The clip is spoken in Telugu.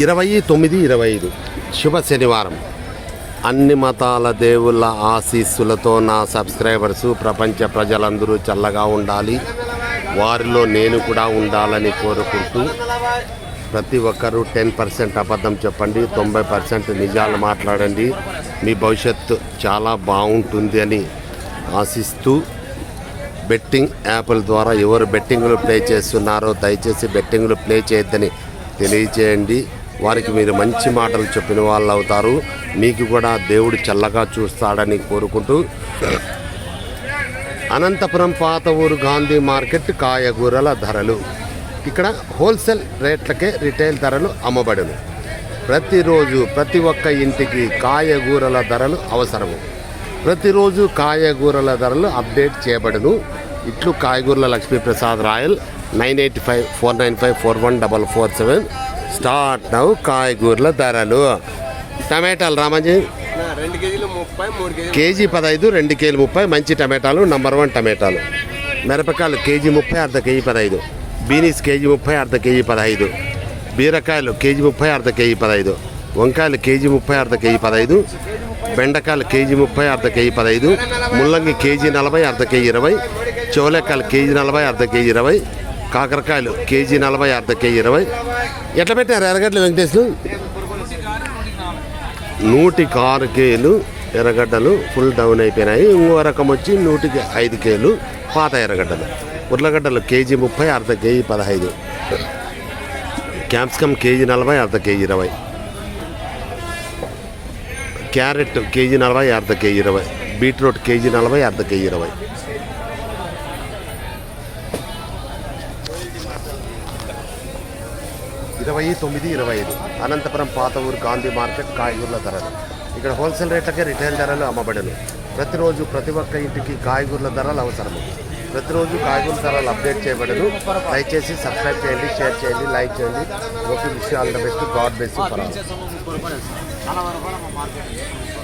ఇరవై తొమ్మిది ఇరవై ఐదు. శుభ శనివారం. అన్ని మతాల దేవుళ్ళ ఆశీస్సులతో నా సబ్స్క్రైబర్స్ ప్రపంచ ప్రజలందరూ చల్లగా ఉండాలి. వారిలో నేను కూడా ఉండాలని కోరుకుంటూ ప్రతి ఒక్కరూ టెన్ పర్సెంట్ అబద్ధం చెప్పండి తొంభై పర్సెంట్ నిజాలు మాట్లాడండి. మీ భవిష్యత్తు చాలా బాగుంటుంది అని ఆశిస్తూ బెట్టింగ్ యాప్ల ద్వారా ఎవరు బెట్టింగ్లు ప్లే చేస్తున్నారో దయచేసి బెట్టింగ్లు ప్లే చేయొద్దని తెలియచేయండి వారికి మీరు మంచి మాటలు చెప్పిన వాళ్ళు అవుతారు. మీకు కూడా దేవుడు చల్లగా చూస్తాడని కోరుకుంటూ అనంతపురం పాత ఊరు గాంధీ మార్కెట్ కాయగూరల ధరలు. ఇక్కడ హోల్సేల్ రేట్లకే రిటైల్ ధరలు అమ్మబడును. ప్రతిరోజు ప్రతి ఒక్క ఇంటికి కాయగూరల ధరలు అవసరము. ప్రతిరోజు కాయగూరల ధరలు అప్డేట్ చేయబడును. ఇట్లు కాయగూరల Lakshmiprasad royal nine eight five four nine five four one double four seven start నవ్వు కాయగూరల ధరలు. టమాటాలు రామాజీ కేజీలు కేజీలు కేజీ పదహైదు రెండు కేజీ ముప్పై మంచి టమాటాలు నంబర్ వన్ టమాటాలు. మిరపకాయలు కేజీ ముప్పై అర్ధ కేజీ పదహైదు. బీనీస్ కేజీ ముప్పై అర్ధ కేజీ పదహైదు. బీరకాయలు కేజీ ముప్పై అర్ధ కేజీ పదహైదు. వంకాయలు కేజీ ముప్పై అర్ధ కేజీ పదహైదు. బెండకాయలు కేజీ ముప్పై అర్ధ కేజీ పదహైదు. ముల్లంగి కేజీ నలభై అర్ధ కేజీ ఇరవై. చోలేకాయలు కేజీ నలభై అర్ధ కేజీ ఇరవై. కాకరకాయలు కేజీ నలభై అర్ధ కేజీ ఇరవై. ఎట్లా పెట్టారు ఎర్రగడ్డలు వెంకటేశ్వరు నూటికి ఆరు కేలు ఎర్రగడ్డలు ఫుల్ డౌన్ అయిపోయినాయి. ఇంకో రకం వచ్చి నూటికి ఐదు కేలు పాత ఎర్రగడ్డలు. ఉర్లగడ్డలు కేజీ ముప్పై అర్ధ కేజీ పదహైదు. క్యాప్సికమ్ కేజీ నలభై అర్ధ కేజీ ఇరవై. క్యారెట్ కేజీ నలభై అర్ధ కేజీ ఇరవై. బీట్రూట్ కేజీ నలభై అర్ధ కేజీ ఇరవై. ఇరవై తొమ్మిది ఇరవై ఐదు. అనంతపురం పాత ఊరు గాంధీ మార్కెట్ కాయగూరల ధరలు. ఇక్కడ హోల్సేల్ రేట్లకే రిటైల్ ధరలు అమ్మబడను. ప్రతిరోజు ప్రతి ఒక్క ఇంటికి కాయగూరల ధరలు అవసరము. ప్రతిరోజు కాయగూరల ధరలు అప్డేట్ చేయబడను. దయచేసి సబ్స్క్రైబ్ చేయండి షేర్ చేయండి లైక్ చేయండి. ఓకే విషయాల బెస్ట్ గాడ్ బెస్ట్